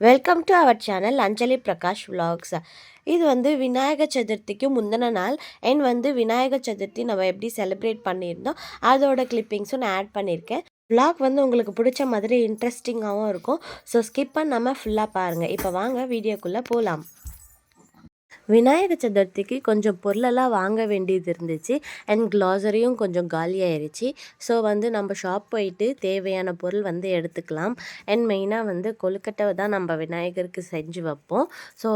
Welcome to our channel Anjali Prakash vlogs இது வந்து விநாயகர் சதுர்த்திக்கு முந்தின நாள். அண்ட் வந்து விநாயகர் சதுர்த்தி நம்ம எப்படி செலிப்ரேட் பண்ணியிருந்தோம் அதோட கிளிப்பிங்ஸும் நான் ஆட் பண்ணியிருக்கேன். Vlog வந்து உங்களுக்கு பிடிச்ச மாதிரி இன்ட்ரெஸ்டிங்காகவும் இருக்கும். ஸோ ஸ்கிப் பண்ணாமல் ஃபுல்லாக பாருங்கள் இப்போ வாங்க வீடியோக்குள்ளே போகலாம் விநாயகர் சதுர்த்திக்கு கொஞ்சம் பொருளெல்லாம் வாங்க வேண்டியது இருந்துச்சு. அண்ட் க்ளாசரியும் கொஞ்சம் காலியாயிருச்சு ஸோ வந்து நம்ம ஷாப் போயிட்டு தேவையான பொருள் வந்து எடுத்துக்கலாம். அண்ட் மெயினாக வந்து கொழுக்கட்டை தான் நம்ம விநாயகருக்கு செஞ்சு வைப்போம். ஸோ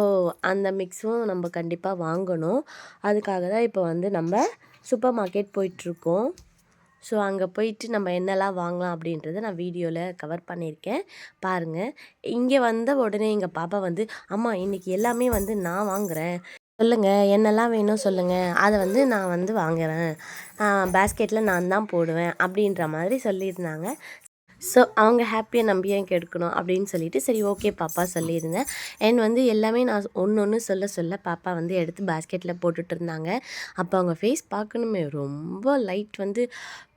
அந்த மிக்ஸும் நம்ம கண்டிப்பாக வாங்கணும். அதுக்காக தான் இப்போ வந்து நம்ம சூப்பர் மார்க்கெட் போயிட்டுருக்கோம் ஸோ அங்கே போயிட்டு நம்ம என்னெல்லாம் வாங்கலாம் அப்படின்றத நான் வீடியோவில் கவர் பண்ணியிருக்கேன். பாருங்கள் இங்கே வந்த உடனே எங்கள் பாப்பா வந்து அம்மா இன்றைக்கி எல்லாமே வந்து நான் வாங்குகிறேன் சொல்லுங்கள் என்னெல்லாம் வேணும் சொல்லுங்கள் அதை வந்து நான் வந்து வாங்குறேன். பேஸ்கெட்டில் நான் தான் போடுவேன். அப்படின்ற மாதிரி சொல்லியிருந்தாங்க. ஸோ அவங்க ஹாப்பியாக நம்பியே கெடுக்கணும் அப்படின்னு சொல்லிட்டு சரி ஓகே பாப்பா சொல்லியிருந்தேன். அண்ட் வந்து எல்லாமே நான் ஒன்று ஒன்று சொல்ல சொல்ல பாப்பா வந்து எடுத்து பேஸ்கெட்டில் போட்டுட்டு இருந்தாங்க. அப்போ அவங்க ஃபேஸ் பார்க்கணுமே ரொம்ப லைட் வந்து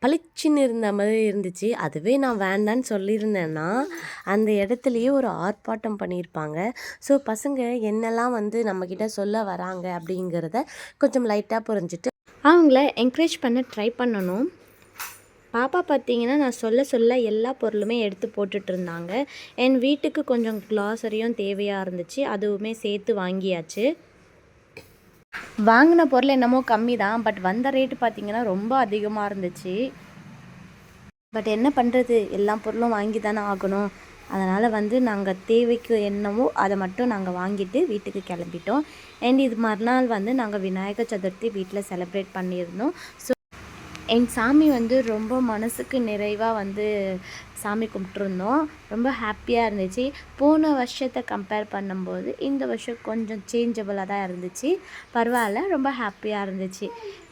பளிச்சுன்னு இருந்த மாதிரி இருந்துச்சு. அதுவே நான் வேண்டான்னு சொல்லியிருந்தேன்னா அந்த இடத்துலையே ஒரு ஆர்ப்பாட்டம் பண்ணியிருப்பாங்க. ஸோ பசங்க என்னெல்லாம் வந்து நம்மக்கிட்ட சொல்ல வராங்க அப்படிங்கிறத கொஞ்சம் லைட்டாக புரிஞ்சுட்டு அவங்கள என்கரேஜ் பண்ண ட்ரை பண்ணணும். பாப்பா பார்த்தீங்கன்னா நான் சொல்ல சொல்ல எல்லா பொருளுமே எடுத்து போட்டுட்டு இருந்தாங்க என் வீட்டுக்கு கொஞ்சம் க்ளாசரியும் தேவையாக இருந்துச்சு. அதுவுமே சேர்த்து வாங்கியாச்சு. வாங்கின பொருள் என்னமோ கம்மி தான் பட் வந்த ரேட்டு பார்த்தீங்கன்னா ரொம்ப அதிகமாக இருந்துச்சு. பட் என்ன பண்ணுறது எல்லா பொருளும் வாங்கி தானே ஆகணும். அதனால் வந்து நாங்கள் தேவைக்கு என்னவோ அதை மட்டும் நாங்கள் வாங்கிட்டு வீட்டுக்கு கிளம்பிட்டோம். அண்ட் இது மறுநாள் வந்து நாங்கள் விநாயகர் சதுர்த்தி வீட்டில் செலிப்ரேட் பண்ணியிருந்தோம். ஸோ எங்கள் சாமி வந்து ரொம்ப மனசுக்கு நிறைவாக வந்து சாமி கும்பிட்ருந்தோம் ரொம்ப ஹாப்பியாக இருந்துச்சு. போன வருஷத்தை கம்பேர் பண்ணும்போது இந்த வருஷம் கொஞ்சம் சேஞ்சபிளாக தான் இருந்துச்சு. பரவாயில்ல ரொம்ப ஹாப்பியாக இருந்துச்சு.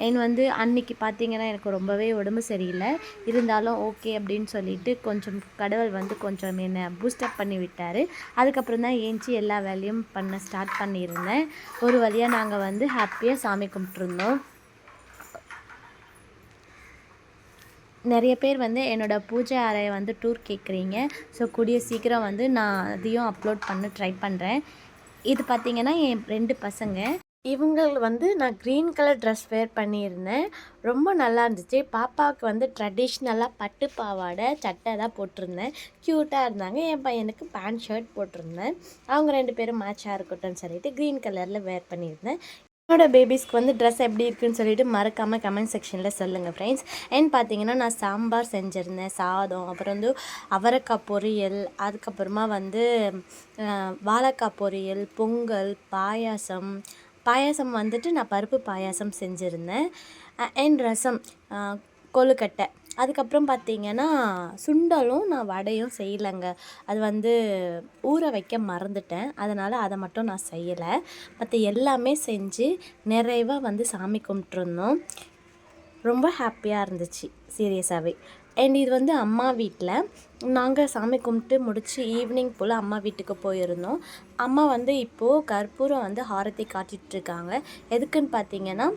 என் வந்து அன்னைக்கு பார்த்தீங்கன்னா எனக்கு ரொம்பவே உடம்பு சரியில்லை. இருந்தாலும் ஓகே அப்படின்னு சொல்லிட்டு கொஞ்சம் கடவுள் வந்து கொஞ்சம் என்னை பூஸ்டப் பண்ணி விட்டார். அதுக்கப்புறம் தான் ஏஞ்சி எல்லா வேலையும் பண்ண ஸ்டார்ட் பண்ணியிருந்தேன். ஒரு வழியாக நாங்கள் வந்து ஹாப்பியாக சாமி கும்பிட்ருந்தோம் நிறைய பேர் வந்து என்னோடய பூஜை அறையை வந்து டூர் கேட்குறீங்க. ஸோ கூடிய சீக்கிரம் வந்து நான் அதையும் அப்லோட் பண்ண ட்ரை பண்ணுறேன் இது பார்த்திங்கன்னா என் ரெண்டு பசங்க. இவங்க வந்து நான் க்ரீன் கலர் ட்ரெஸ் வேர் பண்ணியிருந்தேன். ரொம்ப நல்லா இருந்துச்சு. பாப்பாவுக்கு வந்து ட்ரெடிஷ்னலாக பட்டு பாவாடை சட்டை தான் போட்டிருந்தேன். க்யூட்டாக இருந்தாங்க. என் பையனுக்கு பேண்ட் ஷர்ட் போட்டிருந்தேன். அவங்க ரெண்டு பேரும் மேட்சாக இருக்கட்டும்னு சொல்லிட்டு க்ரீன் கலரில் வேர் பண்ணியிருந்தேன். என்னோட பேபிஸ்க்கு வந்து ட்ரெஸ் எப்படி இருக்குன்னு சொல்லிட்டு மறக்காமல் கமெண்ட் செக்ஷனில் சொல்லுங்கள் ஃப்ரெண்ட்ஸ் அண்ட் பார்த்தீங்கன்னா நான் சாம்பார் செஞ்சுருந்தேன் சாதம் அப்புறம் வந்து அவரைக்காய் பொரியல் அதுக்கப்புறமா வந்து வாழைக்காய் பொரியல் பொங்கல் பாயாசம். பாயாசம் வந்துட்டு நான் பருப்பு பாயாசம் செஞ்சுருந்தேன். அண்ட் ரசம் கொழுக்கட்டை. அதுக்கப்புறம் பார்த்தீங்கன்னா சுண்டலும் நான் வடையும் செய்யலைங்க. அது வந்து ஊற வைக்க மறந்துட்டேன். அதனால் அதை மட்டும் நான் செய்யலை. மற்ற எல்லாமே செஞ்சு நிறைவாக வந்து சாமி கும்பிட்ருந்தோம் ரொம்ப ஹாப்பியாக இருந்துச்சு சீரியஸாகவே அண்ட் இது வந்து அம்மா வீட்டில் நாங்கள் சாமி கும்பிட்டு முடித்து ஈவினிங் போல் அம்மா வீட்டுக்கு போயிருந்தோம். அம்மா வந்து இப்போது கற்பூரம் வந்து ஹாரத்தி காட்டிகிட்ருக்காங்க எதுக்குன்னு பார்த்தீங்கன்னா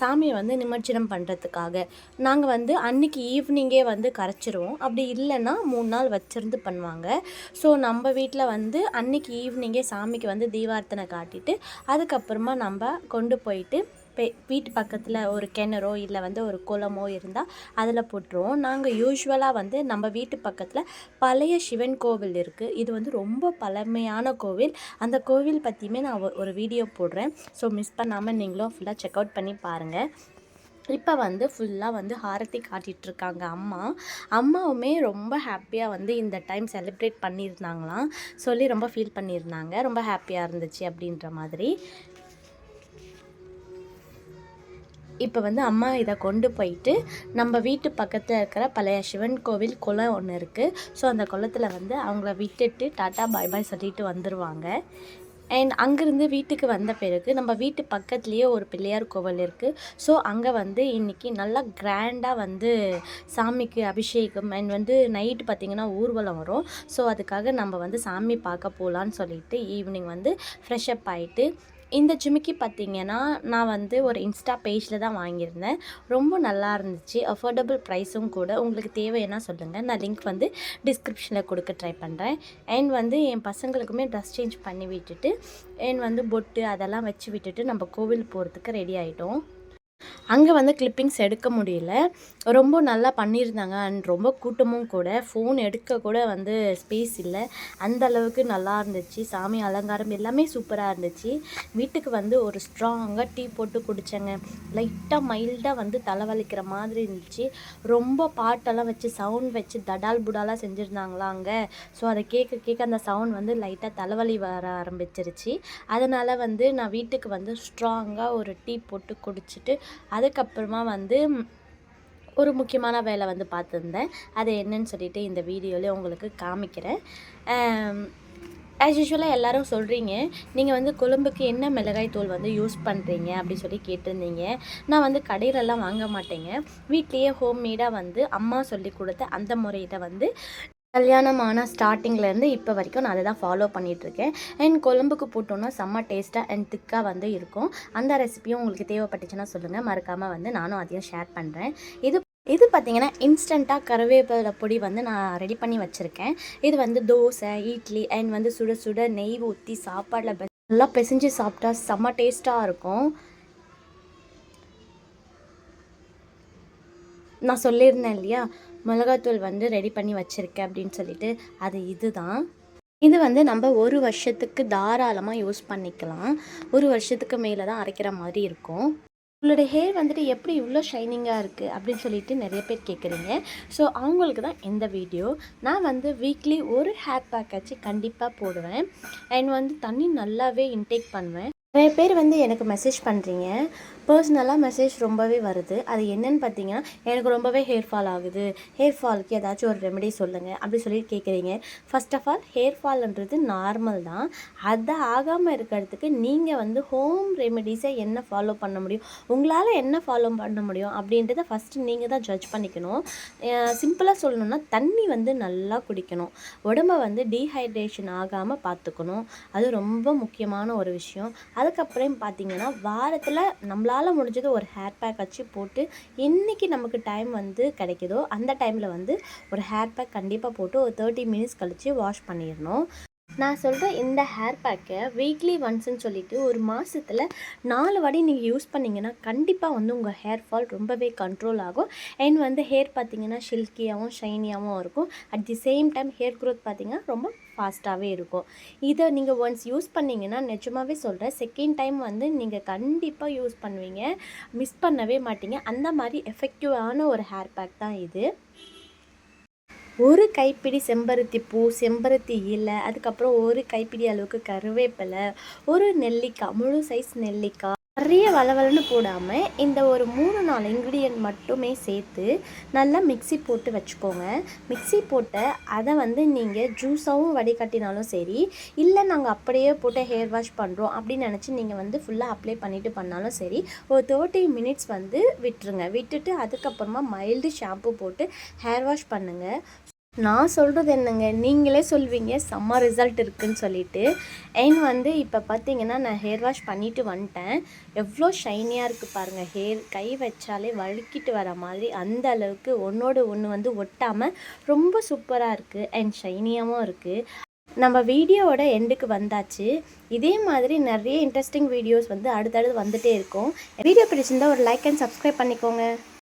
சாமியை வந்து நிமர்ஜனம் பண்ணுறதுக்காக நாங்கள் வந்து அன்றைக்கி ஈவினிங்கே வந்து கரைச்சிருவோம். அப்படி இல்லைன்னா மூணு நாள் வச்சிருந்து பண்ணுவாங்க. ஸோ நம்ம வீட்டில் வந்து அன்றைக்கி ஈவினிங்கே சாமிக்கு வந்து தீபார்த்தனை காட்டிட்டு அதுக்கப்புறமா நம்ம கொண்டு போயிட்டு வீட்டு பக்கத்தில் ஒரு கிணறோ இல்லை வந்து ஒரு குளமோ இருந்தால் அதில் போட்டுருவோம். நாங்கள் யூஸ்வலாக வந்து நம்ம வீட்டு பக்கத்தில் பழைய சிவன் கோவில் இருக்குது இது வந்து ரொம்ப பழமையான கோவில். அந்த கோவில் பற்றியுமே நான் ஒரு வீடியோ போடுறேன். ஸோ மிஸ் பண்ணாமல் நீங்களும் ஃபுல்லாக செக் அவுட் பண்ணி பாருங்கள் இப்போ வந்து ஃபுல்லாக வந்து ஹாரத்தி காட்டிகிட்ருக்காங்க அம்மா. அம்மாவுமே ரொம்ப ஹாப்பியாக வந்து இந்த டைம் செலிப்ரேட் பண்ணியிருந்தாங்களாம். சொல்லி ரொம்ப ஃபீல் பண்ணியிருந்தாங்க. ரொம்ப ஹாப்பியாக இருந்துச்சு அப்படின்ற மாதிரி. இப்போ வந்து அம்மா இதை கொண்டு போயிட்டு நம்ம வீட்டு பக்கத்தில் இருக்கிற பழைய சிவன் கோவில் குளம் ஒன்று இருக்குது ஸோ அந்த குளத்தில் வந்து அவங்கள விட்டுட்டு டாட்டா பாய் பாய் சொல்லிட்டு வந்துடுவாங்க அண்ட் அங்கேருந்து வீட்டுக்கு வந்த பிறகு நம்ம வீட்டு பக்கத்துலேயே ஒரு பிள்ளையார் கோவில் இருக்குது ஸோ அங்கே வந்து இன்றைக்கி நல்லா கிராண்டாக வந்து சாமிக்கு அபிஷேகம் அண்ட் வந்து நைட்டு பார்த்திங்கன்னா ஊர்வலம் வரும். ஸோ அதுக்காக நம்ம வந்து சாமி பார்க்க போகலான்னு சொல்லிட்டு ஈவினிங் வந்து ஃப்ரெஷ்அப் ஆகிட்டு இந்த ஜிமிக்கி பார்த்தீங்கன்னா நான் வந்து ஒரு இன்ஸ்டா பேஜில் தான் வாங்கியிருந்தேன். ரொம்ப நல்லா இருந்துச்சு. அஃபோர்டபுள் ப்ரைஸும் கூட. உங்களுக்கு தேவைன்னா சொல்லுங்கள் நான் லிங்க் வந்து டிஸ்கிரிப்ஷனில் கொடுக்க ட்ரை பண்ணுறேன் அண்ட் வந்து என் பசங்களுக்குமே ட்ரெஸ் சேஞ்ச் பண்ணி விட்டுட்டு அண்ட் வந்து பொட்டு அதெல்லாம் வச்சு விட்டுட்டு நம்ம கோவில் போகிறதுக்கு ரெடி ஆகிட்டோம் அங்கே வந்து கிளிப்பிங்ஸ் எடுக்க முடியல. ரொம்ப நல்லா பண்ணியிருந்தாங்க. அண்ட் ரொம்ப கூட்டமும் கூட. ஃபோன் எடுக்க கூட வந்து ஸ்பேஸ் இல்லை. அந்த அளவுக்கு நல்லா இருந்துச்சு. சாமி அலங்காரம் எல்லாமே சூப்பராக இருந்துச்சு. வீட்டுக்கு வந்து ஒரு ஸ்ட்ராங்காக டீ போட்டு குடித்தேங்க லைட்டாக மைல்டாக வந்து தலைவலிக்கிற மாதிரி இருந்துச்சு. ரொம்ப பாட்டெல்லாம் வச்சு சவுண்ட் வச்சு தடால் புடாலாக செஞ்சுருந்தாங்களா அங்கே ஸோ அதை கேட்க கேட்க அந்த சவுண்ட் வந்து லைட்டாக தலைவலி வர ஆரம்பிச்சிருச்சு. அதனால் வந்து நான் வீட்டுக்கு வந்து ஸ்ட்ராங்காக ஒரு டீ போட்டு குடிச்சிட்டு அதுக்கப்புறமா வந்து ஒரு முக்கியமான வேலை வந்து பார்த்துருந்தேன். அது என்னன்னு சொல்லிட்டு இந்த வீடியோலேயே உங்களுக்கு காமிக்கிறேன். ஆஸ் யூஷுவலாக எல்லோரும் சொல்கிறீங்க நீங்கள் வந்து குழம்புக்கு என்ன மிளகாய் தூள் வந்து யூஸ் பண்ணுறீங்க அப்படி சொல்லி கேட்டிருந்தீங்க. நான் வந்து கடையிலலாம் வாங்க மாட்டேங்க. வீட்லேயே ஹோம்மேடாக வந்து அம்மா சொல்லி கொடுத்த அந்த முறையில் வந்து கல்யாணமான ஸ்டார்டிங்லேருந்து இப்போ வரைக்கும் நான் அதை தான் ஃபாலோ பண்ணிகிட்ருக்கேன் அண்ட் கொழம்புக்கு போட்டோன்னா செம்ம டேஸ்ட்டாக அண்ட் திக்காக வந்து இருக்கும். அந்த ரெசிபியும் உங்களுக்கு தேவைப்பட்டுச்சுன்னா சொல்லுங்கள் மறக்காமல் வந்து நானும் அதையும் ஷேர் பண்ணுறேன் இது இது பார்த்திங்கன்னா இன்ஸ்டண்ட்டாக கருவேப்பிலை பொடி வந்து நான் ரெடி பண்ணி வச்சுருக்கேன். இது வந்து தோசை இட்லி அண்ட் வந்து சுட சுட நெய் ஊற்றி சாப்பாடில் நல்லா பிசைஞ்சு சாப்பிட்டா செம்ம டேஸ்ட்டாக இருக்கும். நான் சொல்லியிருந்தேன் இல்லையா? மிளகாத்தூள் வந்து ரெடி பண்ணி வச்சுருக்கேன் அப்படின்னு சொல்லிட்டு. அது இதுதான். இது வந்து நம்ம ஒரு வருஷத்துக்கு தாராளமாக யூஸ் பண்ணிக்கலாம். ஒரு வருஷத்துக்கு மேலே தான் அரைக்கிற மாதிரி இருக்கும். உங்களோட ஹேர் வந்துட்டு எப்படி இவ்வளோ ஷைனிங்காக இருக்குது அப்படின்னு சொல்லிட்டு நிறைய பேர் கேட்குறீங்க ஸோ அவங்களுக்கு தான் இந்த வீடியோ நான் வந்து வீக்லி ஒரு ஹேர் பேக்காச்சு கண்டிப்பாக போடுவேன். அண்ட் வந்து தண்ணி நல்லாவே இன்டேக் பண்ணுவேன். நிறைய பேர் வந்து எனக்கு மெசேஜ் பண்ணுறீங்க பர்சனலாக மெசேஜ் ரொம்பவே வருது. அது என்னென்னு பார்த்தீங்கன்னா எனக்கு ரொம்பவே ஹேர் ஃபால் ஆகுது. ஹேர் ஃபாலுக்கு ஏதாச்சும் ஒரு ரெமெடி சொல்லுங்கள் அப்படி சொல்லி கேட்குறீங்க ஃபஸ்ட் ஆஃப் ஆல் ஹேர் ஃபால்ன்றது நார்மல் தான். அதை ஆகாமல் இருக்கிறதுக்கு நீங்கள் வந்து ஹோம் ரெமெடிஸை என்ன ஃபாலோ பண்ண முடியும்? உங்களால் என்ன ஃபாலோ பண்ண முடியும்? அப்படின்றத ஃபஸ்ட்டு நீங்கள் தான் ஜட்ஜ் பண்ணிக்கணும். சிம்பிளாக சொல்லணும்னா தண்ணி வந்து நல்லா குடிக்கணும். உடம்பை வந்து டீஹைட்ரேஷன் ஆகாமல் பார்த்துக்கணும் அது ரொம்ப முக்கியமான ஒரு விஷயம். அதுக்கப்புறம் பார்த்தீங்கன்னா வாரத்தில் நம்மள நம்மளால் முடிஞ்சது ஒரு ஹேர் பேக் வச்சு போட்டு என்றைக்கு நமக்கு டைம் வந்து கிடைக்குதோ அந்த டைமில் வந்து ஒரு ஹேர் பேக் கண்டிப்பாக போட்டு ஒரு தேர்ட்டி மினிட்ஸ் கழித்து வாஷ் பண்ணிடணும். நான் சொல்கிற இந்த ஹேர் பேக்கை வீக்லி ஒன்ஸ்ன்னு சொல்லிட்டு ஒரு மாதத்தில் நாலு வாடி நீங்கள் யூஸ் பண்ணிங்கன்னா கண்டிப்பாக வந்து உங்கள் ஹேர் ஃபால் ரொம்பவே கண்ட்ரோல் ஆகும். அண்ட் வந்து ஹேர் பார்த்திங்கன்னா ஷில்கியாகவும் ஷைனியாகவும் இருக்கும். At the same time hair growth பார்த்திங்கன்னா ரொம்ப ஃபாஸ்ட்டாகவே இருக்கும். இதை நீங்கள் ஒன்ஸ் யூஸ் பண்ணிங்கன்னா நிஜமாகவே சொல்கிறேன் செகண்ட் டைம் வந்து நீங்கள் கண்டிப்பாக யூஸ் பண்ணுவீங்க. மிஸ் பண்ணவே மாட்டீங்க. அந்த மாதிரி எஃபெக்டிவான ஒரு ஹேர் பேக் தான் இது. ஒரு கைப்பிடி செம்பருத்தி பூ செம்பருத்தி இலை அதுக்கப்புறம் ஒரு கைப்பிடி அளவுக்கு கருவேப்பிலை ஒரு நெல்லிக்காய் முழு சைஸ் நெல்லிக்காய் நிறைய வளவலன்னு போடாமல் இந்த ஒரு மூணு நாலு இன்க்ரீடியன்ட் மட்டுமே சேர்த்து நல்லா மிக்சி போட்டு வச்சுக்கோங்க. மிக்சி போட்ட அதை வந்து நீங்கள் ஜூஸாகவும் வடிகட்டினாலும் சரி இல்லை நாங்கள் அப்படியே போட்டு ஹேர் வாஷ் பண்ணுறோம் அப்படின்னு நினச்சி நீங்கள் வந்து ஃபுல்லாக அப்ளை பண்ணிவிட்டு பண்ணாலும் சரி ஒரு தேர்ட்டி மினிட்ஸ் வந்து விட்டுருங்க. விட்டுட்டு அதுக்கப்புறமா மைல்டு ஷாம்பு போட்டு ஹேர் வாஷ் பண்ணுங்கள் நான் சொல்கிறது என்னங்க? நீங்களே சொல்வீங்க செம்ம ரிசல்ட் இருக்குதுன்னு சொல்லிட்டு. அண்ட் வந்து இப்போ பார்த்தீங்கன்னா நான் ஹேர் வாஷ் பண்ணிவிட்டு வந்துட்டேன். எவ்வளோ ஷைனியாக இருக்குது பாருங்கள் ஹேர் கை வச்சாலே வழுக்கிட்டு வர மாதிரி அந்த அளவுக்கு ஒன்றோடு ஒன்று வந்து ஒட்டாமல் ரொம்ப சூப்பராக இருக்குது அண்ட் ஷைனியாகவும் இருக்குது நம்ம வீடியோவோட எண்டுக்கு வந்தாச்சு. இதே மாதிரி நிறைய இன்ட்ரெஸ்டிங் வீடியோஸ் வந்து அடுத்தடுத்து வந்துகிட்டே இருக்கும். வீடியோ பிடிச்சிருந்தா ஒரு லைக் அண்ட் சப்ஸ்கிரைப் பண்ணிக்கோங்க.